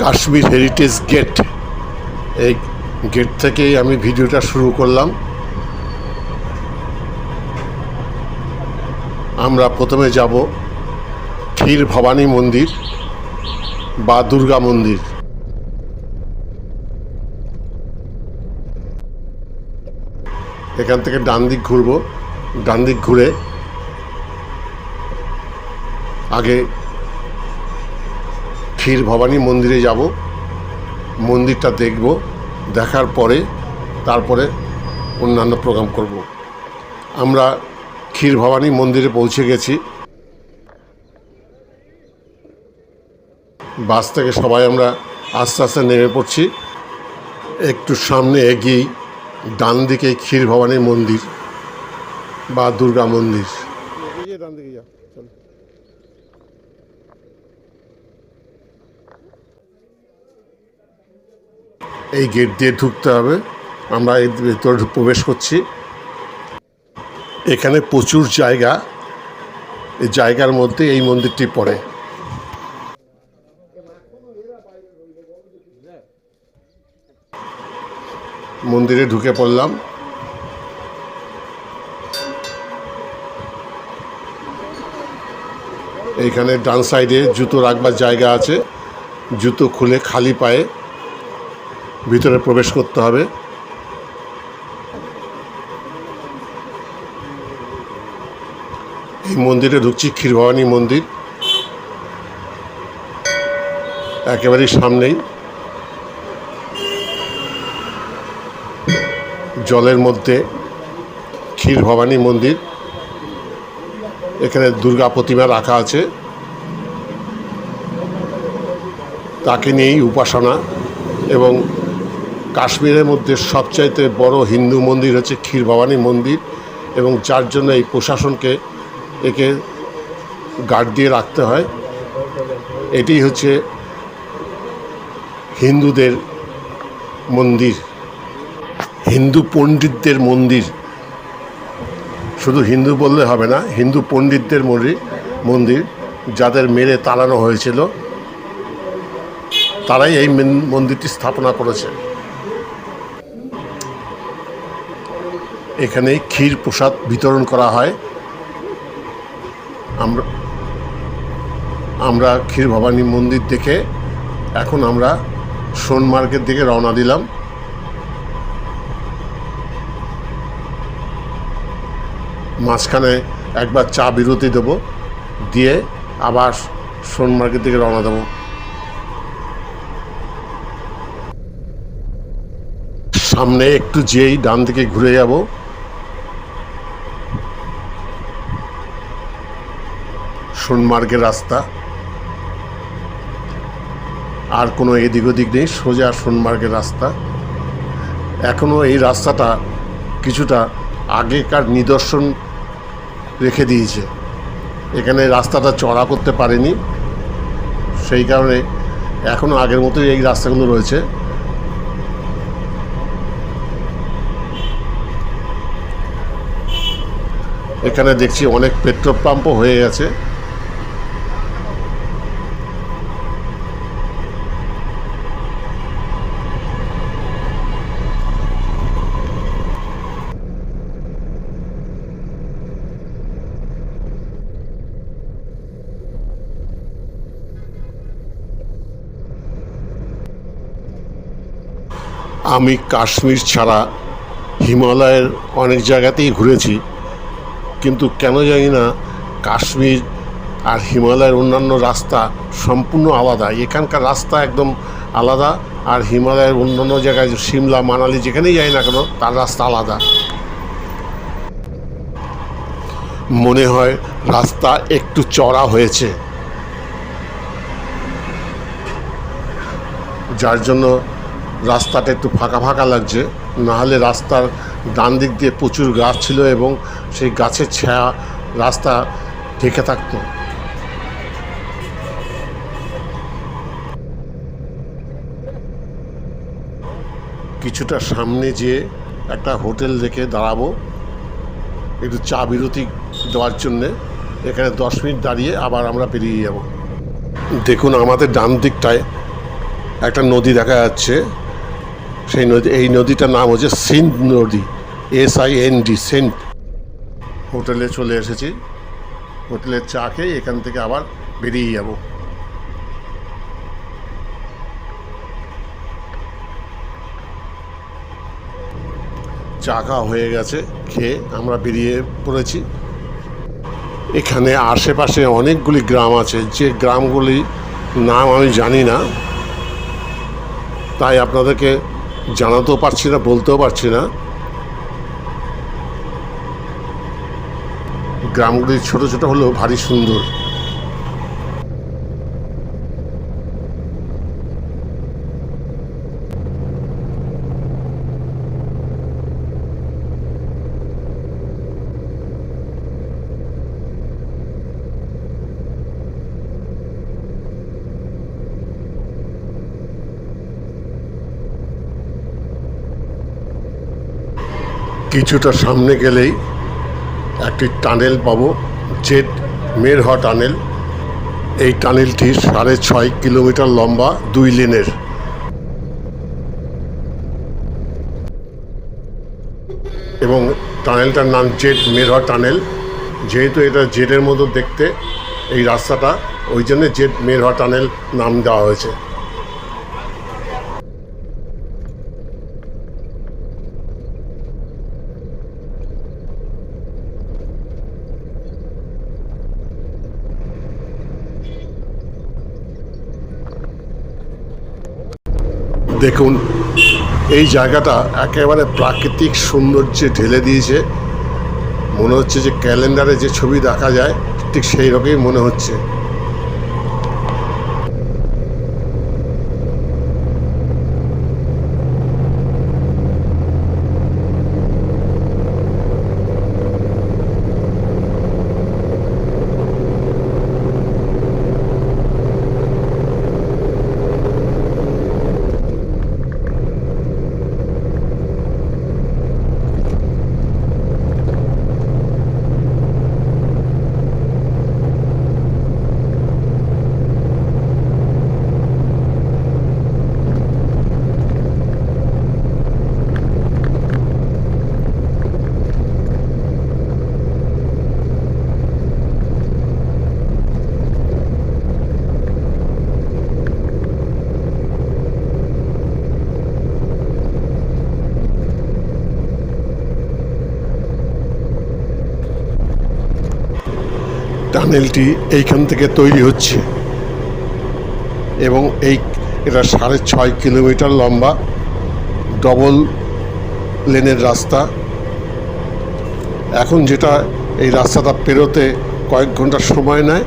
Kashmir heritage gate এই gate থেকেই আমি ভিডিওটা শুরু করলাম। আমরা প্রথমে যাব ক্ষীর ভবানী মন্দির বা দুর্গা মন্দির। এখান থেকে ডান দিক ঘুরবো। ডান দিক ঘুরে আগে ক্ষীর ভবানী মন্দিরে যাব, মন্দিরটা দেখব, দেখার পরে তারপরে অন্যান্য প্রোগ্রাম করব। আমরা ক্ষীর ভবানী মন্দিরে পৌঁছে গেছি। বাস থেকে সবাই আমরা আস্তে আস্তে নেমে পড়ছি। একটু সামনে এগিয়েই ডান দিকে ক্ষীর ভবানী মন্দির বা দুর্গা মন্দির ডান দিকে যা চল এই গেট দিয়ে ঢুকতে হবে। আমরা এই ভেতরে প্রবেশ করছি। এখানে প্রচুর জায়গা। এই জায়গার মধ্যে এই মন্দিরটি পড়ে। মন্দিরে ঢুকে পড়লাম। এইখানে ডান সাইডে জুতো রাখবার জায়গা আছে। জুতো খুলে খালি পায়ে ভিতরে প্রবেশ করতে হবে। এই মন্দিরে ঢুকছি, ক্ষীরভবানী মন্দির। একেবারেই সামনেই। জলের মধ্যে ক্ষীর ভবানী মন্দির। এখানে দুর্গা প্রতিমা রাখা আছে। তাকে নিয়েই উপাসনা এবং কাশ্মীরের মধ্যে সবচাইতে বড় হিন্দু মন্দির হচ্ছে ক্ষীর ভবানী মন্দির এবং যার জন্য এই প্রশাসনকে একে গার্ড দিয়ে রাখতে হয়। এটি হচ্ছে হিন্দুদের মন্দির। হিন্দু পণ্ডিতদের মন্দির। শুধু হিন্দু বললে হবে না, হিন্দু পণ্ডিতদের মন্দির মন্দির, যাদের মেরে তাড়ানো হয়েছিল, তারাই এই মন্দিরটি স্থাপনা করেছে। এখানে ক্ষীর প্রসাদ বিতরণ করা হয়। আমরা আমরা ক্ষীর ভবানী মন্দির দেখে এখন আমরা সোনমার্গের দিকে রওনা দিলাম। মাঝখানে একবার চা বিরতি দেবো, দিয়ে আবার সোনমার্গের দিকে রওনা দেবো। সামনে একটু যেই ডান দিকে ঘুরে যাব। সোনমার্গের রাস্তা। আর কোনো এদিক ওদিক নেই, সোজা সোনমার্গের রাস্তা। এখনও এই রাস্তাটা কিছুটা আগেকার নিদর্শন রেখে দিয়েছে। এখানে রাস্তাটা চড়া করতে পারেনি। সেই কারণে এখনও আগের মতোই এই রাস্তাগুলো রয়েছে। এখানে দেখছি অনেক পেট্রোল পাম্পও হয়ে গেছে। আমি কাশ্মীর ছাড়া হিমালয়ের অনেক জায়গাতেই ঘুরেছি, কিন্তু কেন জানি না কাশ্মীর আর হিমালয়ের অন্যান্য রাস্তা সম্পূর্ণ আলাদা। এখানকার রাস্তা একদম আলাদা আর হিমালয়ের অন্যান্য জায়গায় সিমলা, মানালি যেখানেই যাই না কেন, তার রাস্তা আলাদা। মনে হয় রাস্তা একটু চড়া হয়েছে। যার জন্য রাস্তাটা একটু ফাঁকা ফাঁকা লাগছে। নাহলে রাস্তার ডান দিক দিয়ে প্রচুর গাছ ছিল এবং সেই গাছের ছায়া রাস্তা ঢেকে থাকতো। কিছুটা সামনে যেয়ে একটা হোটেল দেখে দাঁড়াবো। একটু চা বিরতি দেওয়ার জন্যে। এখানে দশ মিনিট দাঁড়িয়ে আবার আমরা পেরিয়ে যাব। দেখুন, আমাদের ডান দিকটায় একটা নদী দেখা যাচ্ছে। সেই নদী, এই নদীটার নাম হচ্ছে সিন্ধ নদী S I N D saint হোটেলে চলে এসেছি। হোটেলের চা খেয়ে এখান থেকে আবার বেরিয়ে যাব। চা হয়ে গেছে, খেয়ে আমরা বেরিয়ে পড়েছি। এখানে আশেপাশে অনেকগুলি গ্রাম আছে, যে গ্রামগুলি নাম আমি জানি না। তাই আপনাদেরকে জানাতেও পারছি না বলতেও পারছি না। গ্রামগুলি ছোট ছোট হলেও ভারী সুন্দর। কিছুটা সামনে গেলেই একটি টানেল পাবো, জেট মেরহ টানেল। এই টানেলটি সাড়ে ছয় কিলোমিটার লম্বা, দুই লেনের। এবং টানেলটার নাম জেট মেরহ টানেল। যেহেতু এটা জেটের মতো দেখতে, এই রাস্তাটা, ওই জন্য জেট মেরহ টানেল নাম দেওয়া হয়েছে। দেখুন, এই জায়গাটা একেবারে প্রাকৃতিক সৌন্দর্যে ঢেলে দিয়েছে। মনে হচ্ছে যে ক্যালেন্ডারে যে ছবি দেখা যায়, ঠিক সেই রকমই মনে হচ্ছে। টানেলটি এইখান থেকে তৈরি হচ্ছে। এবং এই এটা সাড়ে ছয় কিলোমিটার লম্বা, ডবল লেনের রাস্তা। এখন যেটা এই রাস্তাটা পেরোতে কয়েক ঘণ্টা সময় নেয়,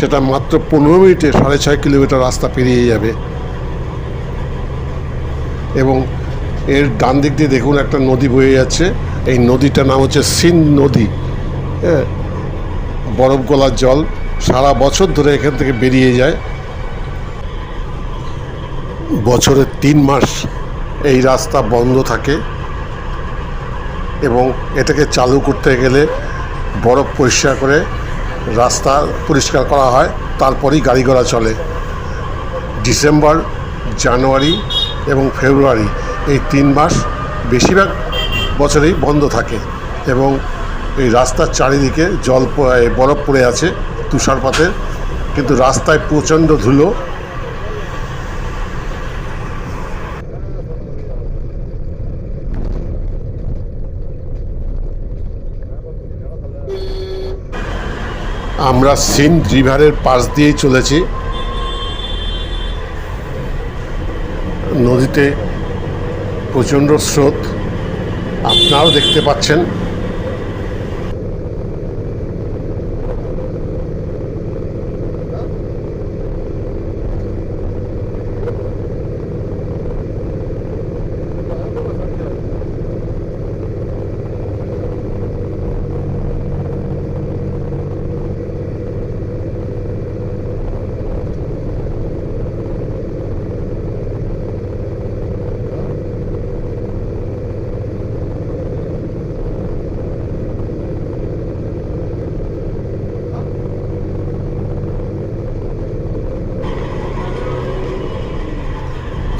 সেটা মাত্র পনেরো মিনিটে সাড়ে ছয় কিলোমিটার রাস্তা পেরিয়ে যাবে। এবং এর ডান দিক দিয়ে দেখুন একটা নদী বয়ে যাচ্ছে। এই নদীটার নাম হচ্ছে সিন্ধ নদী। হ্যাঁ বরফ গলার জল সারা বছর ধরে এখান থেকে বেরিয়ে যায়। বছরের তিন মাস এই রাস্তা বন্ধ থাকে এবং এটাকে চালু করতে গেলে বরফ পরিষ্কার করে রাস্তা পরিষ্কার করা হয়, তারপরেই গাড়ি ঘোড়া চলে। ডিসেম্বর, জানুয়ারি এবং ফেব্রুয়ারি এই তিন মাস বেশিরভাগ বছরেই বন্ধ থাকে এবং এই রাস্তার চারিদিকে জল বরফ পড়ে আছে তুষারপাতের কিন্তু রাস্তায় প্রচণ্ড ধুলো। আমরা সিন্ধ রিভারের পাশ দিয়েই চলেছি। নদীতে প্রচণ্ড স্রোত, আপনারাও দেখতে পাচ্ছেন।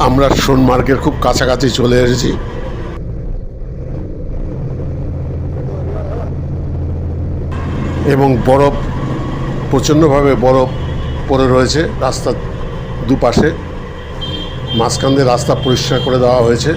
আমরা সোনমার্গের খুব কাছাকাছি চলে এসেছি। এবং বরফ প্রচণ্ডভাবে বরফ পড়ে রয়েছে রাস্তার দুপাশে। মাঝখান দিয়ে রাস্তা পরিষ্কার করে দেওয়া হয়েছে।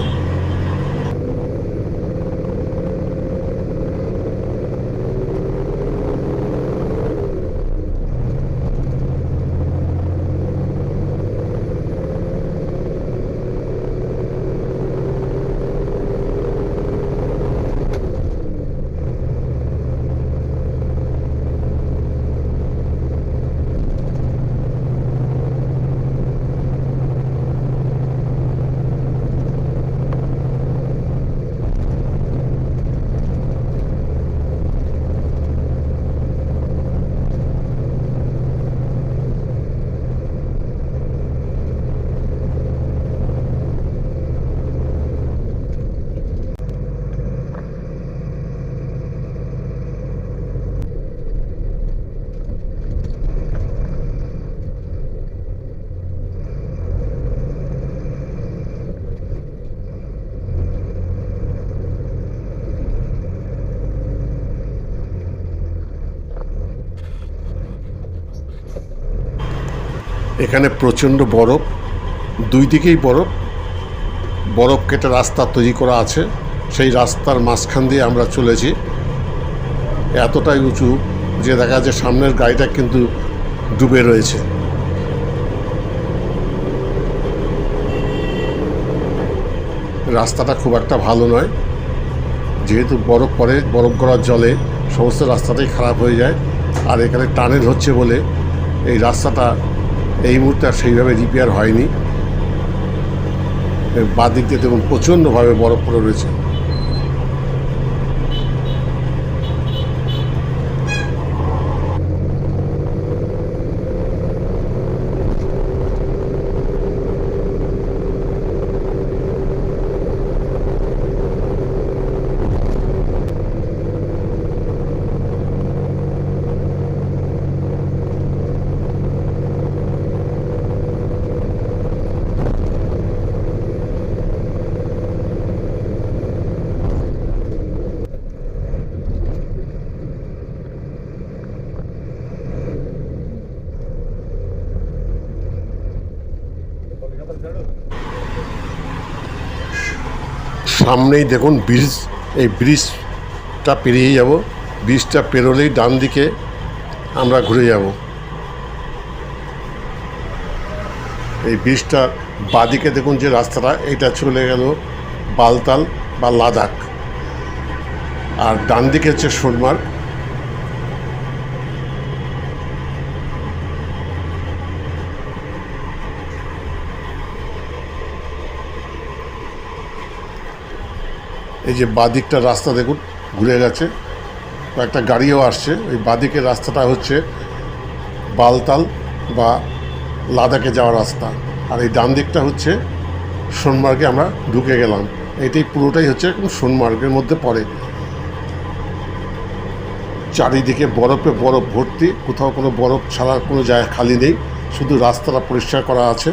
এখানে প্রচণ্ড বরফ, দুই দিকেই বরফ। বরফ কেটে রাস্তা তৈরি করা আছে, সেই রাস্তার মাঝখান দিয়ে আমরা চলেছি। এতটাই উঁচু যে দেখা যাচ্ছে সামনের গাড়িটা কিন্তু ডুবে রয়েছে। রাস্তাটা খুব একটা ভালো নয়। যেহেতু বরফ পড়ে, বরফ গড়ার জলে সমস্ত রাস্তাটাই খারাপ হয়ে যায়। আর এখানে টানেল হচ্ছে বলে এই রাস্তাটা এই মুহূর্তে আর সেইভাবে রিপেয়ার হয়নি। বাঁ দিক দিয়ে দেখুন প্রচণ্ডভাবে বরফ পড়ে রয়েছে। সামনেই দেখুন ব্রিজ, এই ব্রিজটা পেরিয়ে যাব। ব্রিজটা পেরোলেই ডান দিকে আমরা ঘুরে যাব। এই ব্রিজটা বাদিকে দেখুন যে রাস্তাটা, এটা চলে গেল বালতাল বা লাদাখ। আর ডান দিকে হচ্ছে সোনমার্গ এই যে বাদিকটা রাস্তা দেখুন, ঘুরে গেছে। একটা গাড়িও আসছে। ওই বাদিকের রাস্তাটা হচ্ছে বালতাল বা লাদাখে যাওয়ার রাস্তা। আর এই ডান দিকটা হচ্ছে সোনমার্গে আমরা ঢুকে গেলাম। এটাই পুরোটাই হচ্ছে এখন সোনমার্গের মধ্যে পড়ে। চারিদিকে বরফে বরফ ভর্তি। কোথাও কোনো বরফ ছাড়া কোনো জায়গা খালি নেই। শুধু রাস্তাটা পরিষ্কার করা আছে।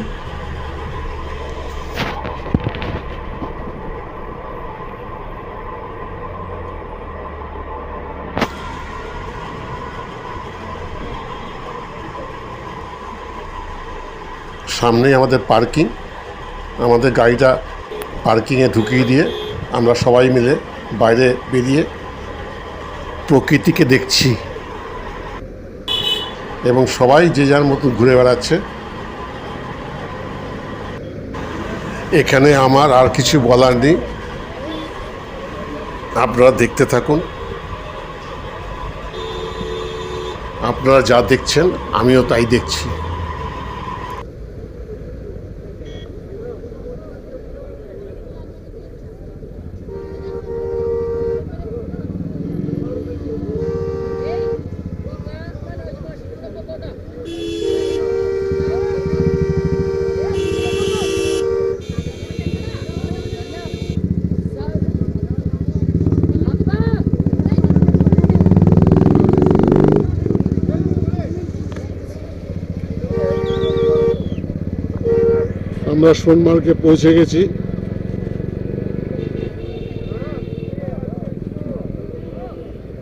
সামনেই আমাদের পার্কিং। আমাদের গাড়িটা পার্কিংয়ে ঢুকিয়ে দিয়ে আমরা সবাই মিলে বাইরে বেরিয়ে প্রকৃতিকে দেখছি। এবং সবাই যে যার মতো ঘুরে বেড়াচ্ছে। এখানে আমার আর কিছু বলার নেই। আপনারা দেখতে থাকুন। আপনারা যা দেখছেন, আমিও তাই দেখছি। আমরা সোনমার্গে পৌঁছে গেছি।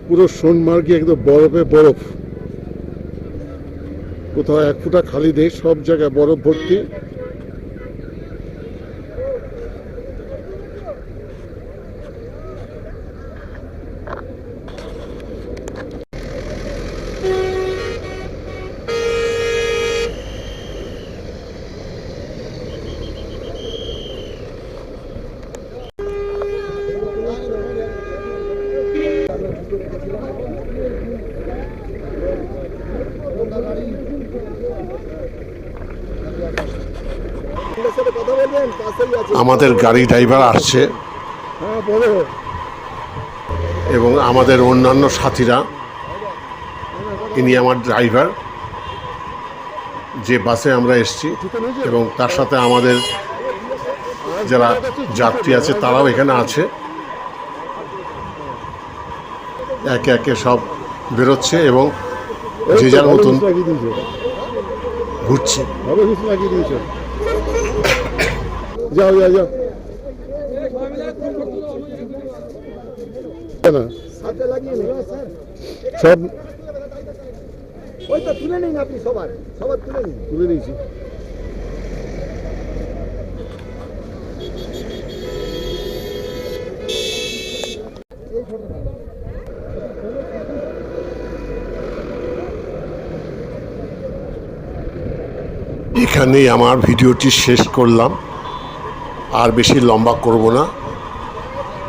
পুরো সোনমার্গে একদম বরফে বরফ। কোথাও এক ফুটা খালি দেশ সব জায়গায় বরফ ভর্তি। আমাদের গাড়ি ড্রাইভার আসছে। হ্যাঁ এবং আমাদের অন্যান্য সাথীরা ইনি আমার ড্রাইভার যে বাসে আমরা এসেছি এবং তার সাথে আমাদের যারা যাত্রী আছে তারাও এখানে আছে। একে একে সব বেরোচ্ছে এবং যে যার মতন ঘুরছে ভালো কিছু লাগিয়ে দিয়েছ যাও যাও যাও না সব ওইটা তুলে নিন আপনি সবার সবার তুলে নিন তুলে নিয়েছি এখানেই আমার ভিডিওটি শেষ করলাম। আর বেশি লম্বা করব না।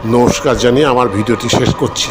নমস্কার জানিয়ে আমার ভিডিওটি শেষ করছি।